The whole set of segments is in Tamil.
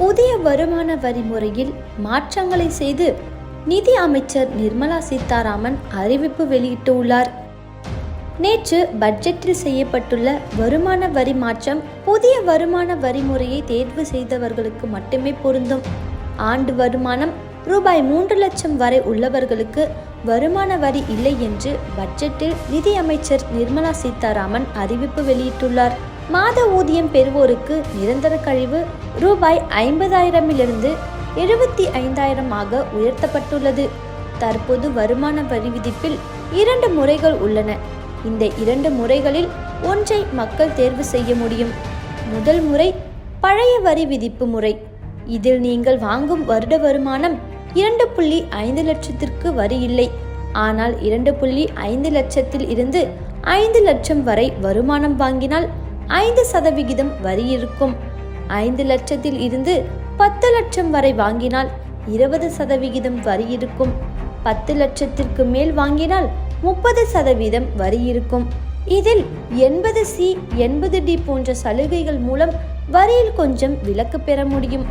புதிய வருமான வரி முறையில் மாற்றங்களை செய்து நிதி அமைச்சர் நிர்மலா சீதாராமன் அறிவிப்பு வெளியிட்டுள்ளார். நேற்று பட்ஜெட்டில் செய்யப்பட்டுள்ள வருமான வரி மாற்றம் புதிய வருமான வரி முறையை தேர்வு செய்தவர்களுக்கு மட்டுமே பொருந்தும். ஆண்டு வருமானம் ரூபாய் மூன்று லட்சம் வரை உள்ளவர்களுக்கு வருமான வரி இல்லை என்று பட்ஜெட்டில் நிதி அமைச்சர் நிர்மலா சீதாராமன் அறிவிப்பு வெளியிட்டுள்ளார். மாத ஊதியம் பெறுவோருக்கு நிரந்தர கழிவு ரூபாய் ஐம்பதாயிரமிலிருந்து எழுபத்தி ஐந்தாயிரமாக உயர்த்தப்பட்டுள்ளது. தற்போது வருமான வரி விதிப்பில் இரண்டு முறைகள் உள்ளன. இந்த இரண்டு முறைகளில் ஒன்றை மக்கள் தேர்வு செய்ய முடியும். முதல் முறை பழைய வரி விதிப்பு முறை. இதில் நீங்கள் வாங்கும் வருட வருமானம் இரண்டு புள்ளி ஐந்து லட்சத்திற்கு வரி இல்லை. ஆனால் இரண்டு புள்ளி ஐந்து லட்சத்தில் இருந்து ஐந்து லட்சம் வரை வருமானம் வாங்கினால் ஐந்து சதவிகிதம் வரி இருக்கும். ஐந்து லட்சத்தில் இருந்து பத்து லட்சம் வரை வாங்கினால் இருபது சதவிகிதம் வரி இருக்கும். பத்து லட்சத்திற்கு மேல் வாங்கினால் முப்பது சதவீதம் வரி இருக்கும். இதில் எண்பது சி எண்பது டி போன்ற சலுகைகள் மூலம் வரியில் கொஞ்சம் விலக்கு பெற முடியும்.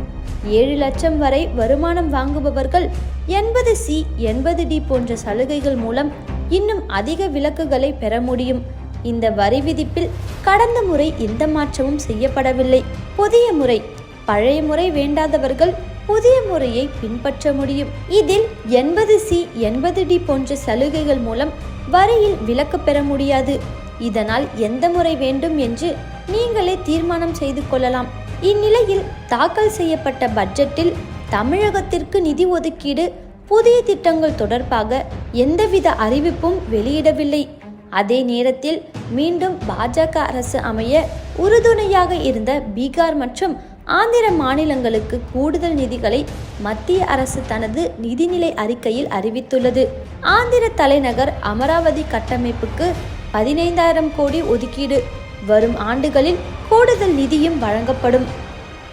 ஏழு லட்சம் வரை வருமானம் வாங்குபவர்கள் எண்பது சி எண்பது டி போன்ற சலுகைகள் மூலம் இன்னும் அதிக விலக்குகளை பெற முடியும். இந்த வரி விதிப்பில் கடந்த முறை எந்த மாற்றமும் செய்யப்படவில்லை. புதிய முறை பழைய முறை வேண்டாதவர்கள் புதிய முறையை பின்பற்ற முடியும். இதில் எண்பது சி எண்பது டி போன்ற சலுகைகள் மூலம் வரியில் விலக்கு பெற முடியாது. இதனால் எந்த முறை வேண்டும் என்று நீங்களே தீர்மானம் செய்து கொள்ளலாம். இந்நிலையில் தாக்கல் செய்யப்பட்ட பட்ஜெட்டில் தமிழகத்திற்கு நிதி ஒதுக்கீடு புதிய திட்டங்கள் தொடர்பாக எந்தவித அறிவிப்பும் வெளியிடவில்லை. அதே நேரத்தில் மீண்டும் பாஜக அரசு அமைய உறுதுணையாக இருந்த பீகார் மற்றும் ஆந்திர மாநிலங்களுக்கு கூடுதல் நிதிகளை மத்திய அரசு தனது நிதிநிலை அறிக்கையில் அறிவித்துள்ளது. ஆந்திர தலைநகர் அமராவதி கட்டமைப்புக்கு பதினைந்தாயிரம் கோடி ஒதுக்கீடு. வரும் ஆண்டுகளில் கூடுதல் நிதியும் வழங்கப்படும்.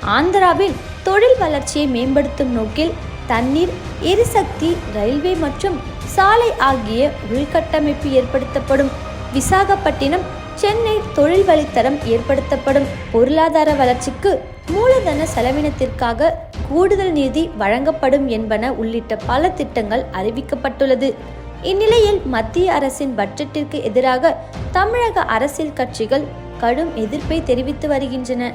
ஆந்திராவின் தொழில் வளர்ச்சியை மேம்படுத்தும் நோக்கில் தண்ணீர் எரிசக்தி ரயில்வே மற்றும் சாலை ஆகிய உள்கட்டமைப்பு ஏற்படுத்தப்படும். விசாகப்பட்டினம் சென்னை தொழில் வழித்தடம் ஏற்படுத்தப்படும். பொருளாதார வளர்ச்சிக்கு மூலதன செலவினத்திற்காக கூடுதல் நிதி வழங்கப்படும் என்பன உள்ளிட்ட பல திட்டங்கள் அறிவிக்கப்பட்டுள்ளது. இந்நிலையில் மத்திய அரசின் பட்ஜெட்டிற்கு எதிராக தமிழக அரசியல் கட்சிகள் கடும் எதிர்ப்பை தெரிவித்து வருகின்றன.